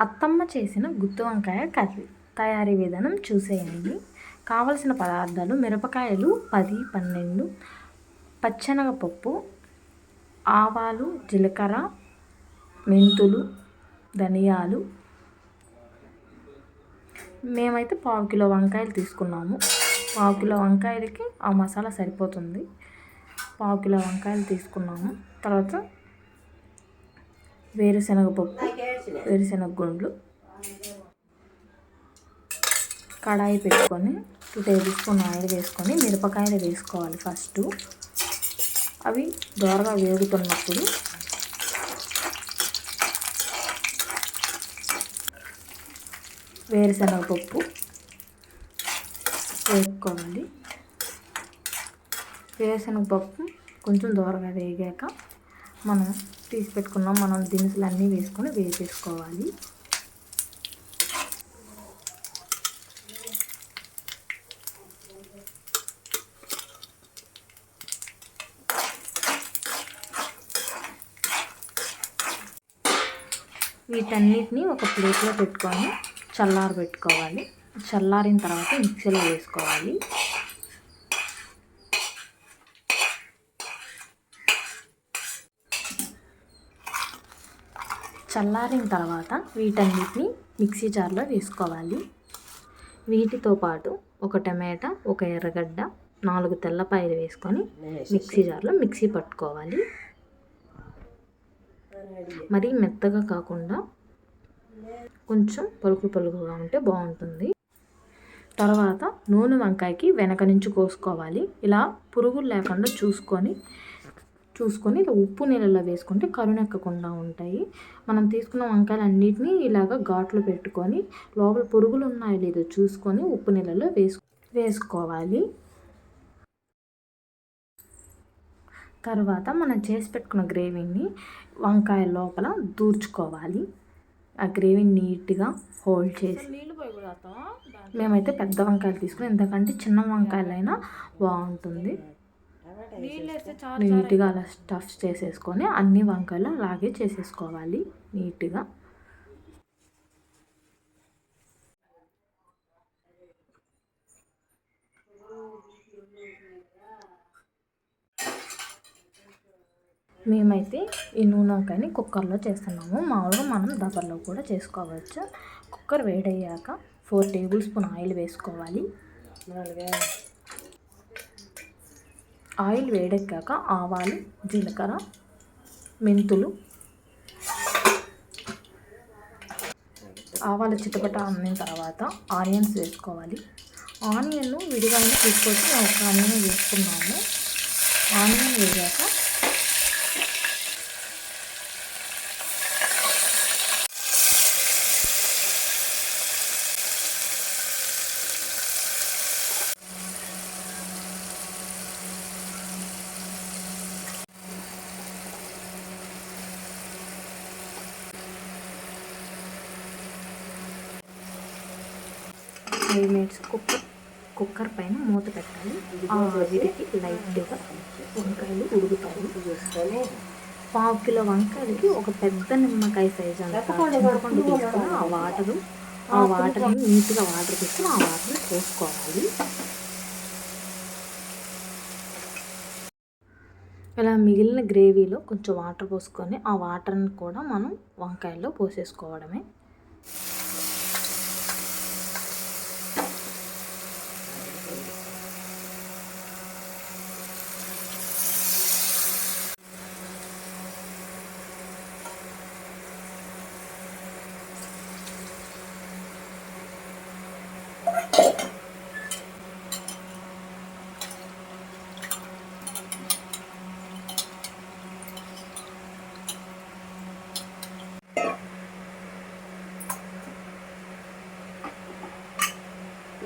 అత్తమ్మ చేసిన గుత్తి వంకాయ కర్రీ. తయారీ విధానం చూసేయండి. కావలసిన పదార్థాలు మిరపకాయలు పది పన్నెండు పచ్చనగపప్పు ఆవాలు జీలకర్ర మెంతులు ధనియాలు. మేమైతే పావు కిలో వంకాయలు తీసుకున్నాము. పావు కిలో వంకాయలకి ఆ మసాలా సరిపోతుంది. పావు కిలో వంకాయలు తీసుకున్నాము. తర్వాత వేరుశనగపప్పు వేరుశనగ గుండ్లు. కడాయి పెట్టుకొని టూ టేబుల్ స్పూన్ ఆయిల్ వేసుకొని మిరపకాయలు వేసుకోవాలి ఫస్ట్. అవి దోరగా వేగుతున్నప్పుడు వేరుశనగపప్పు వేసుకోవాలి వేరుశనగపప్పు కొంచెం దోరగా వేగాక మనం తీసి పెట్టుకున్నాం. మనం దినుసులు అన్నీ వేసుకొని వేసేసుకోవాలి వీటన్నిటిని ఒక ప్లేట్లో పెట్టుకొని చల్లారి పెట్టుకోవాలి చల్లారిన తర్వాత మిక్సీలో వేసుకోవాలి. చల్లారిన తర్వాత వీటన్నిటిని మిక్సీ జార్లో వేసుకోవాలి. వీటితో పాటు ఒక టమాటా ఒక ఎర్రగడ్డ నాలుగు తెల్లపాయలు వేసుకొని మిక్సీ జార్లో మిక్సీ పట్టుకోవాలి. మరీ మెత్తగా కాకుండా కొంచెం పలుకు పలుకుగా ఉంటే బాగుంటుంది. తర్వాత నూనె వంకాయకి వెనక నుంచి కోసుకోవాలి. ఇలా పురుగులు లేకుండా చూసుకొని చూసుకొని ఇలా ఉప్పు నీళ్ళలో వేసుకుంటే కరుణెక్కకుండా ఉంటాయి. మనం తీసుకున్న వంకాయలు అన్నిటినీ ఇలాగ ఘాట్లు పెట్టుకొని లోపల పురుగులు ఉన్నాయో లేదో చూసుకొని ఉప్పు నీళ్ళలో వేసు వేసుకోవాలి. తర్వాత మనం చేసి పెట్టుకున్న గ్రేవీని వంకాయ లోపల దూర్చుకోవాలి. ఆ గ్రేవీని నీట్గా హోల్డ్ చేసి మేమైతే పెద్ద వంకాయలు తీసుకుని ఎందుకంటే చిన్న వంకాయలైనా బాగుంటుంది. నీట్గా అలా స్టఫ్ చేసేసుకొని అన్ని వంకాయలు అలాగే చేసేసుకోవాలి నీట్గా. మేమైతే ఈ నూనె వంకాయని కుక్కర్లో చేస్తున్నాము. మామూలుగా మనం దబర్లో కూడా చేసుకోవచ్చు. కుక్కర్ వేడయ్యాక ఫోర్ టేబుల్ స్పూన్ ఆయిల్ వేసుకోవాలి. ఆయిల్ వేడెక్కాక ఆవాలు జీలకర్ర మెంతులు ఆవాలు చిటపట అమ్మిన తర్వాత ఆనియన్స్ వేసుకోవాలి. ఆనియన్ విడిగా తీసుకొచ్చి ఒక ఆనియన్ వేసుకున్నాము. ఆనియన్ వేగాక ఫైవ్ మినిట్స్ కుక్కర్ కుక్కర్ పైన మూత పెట్టాలి. ఆవిరికి లైట్గా వంకాయలు ఉడుకుతాయి. పావు కిలో వంకాయలకి ఒక పెద్ద నిమ్మకాయ సైజ్ అంత చింతపండు తీసుకుని ఆ వాటరు ఆ వాటర్ని నీట్గా వాటర్ తీసుకుని ఆ వాటర్ని పోసుకోవాలి. ఇలా మిగిలిన గ్రేవీలో కొంచెం వాటర్ పోసుకొని ఆ వాటర్ని కూడా మనం వంకాయల్లో పోసేసుకోవడమే.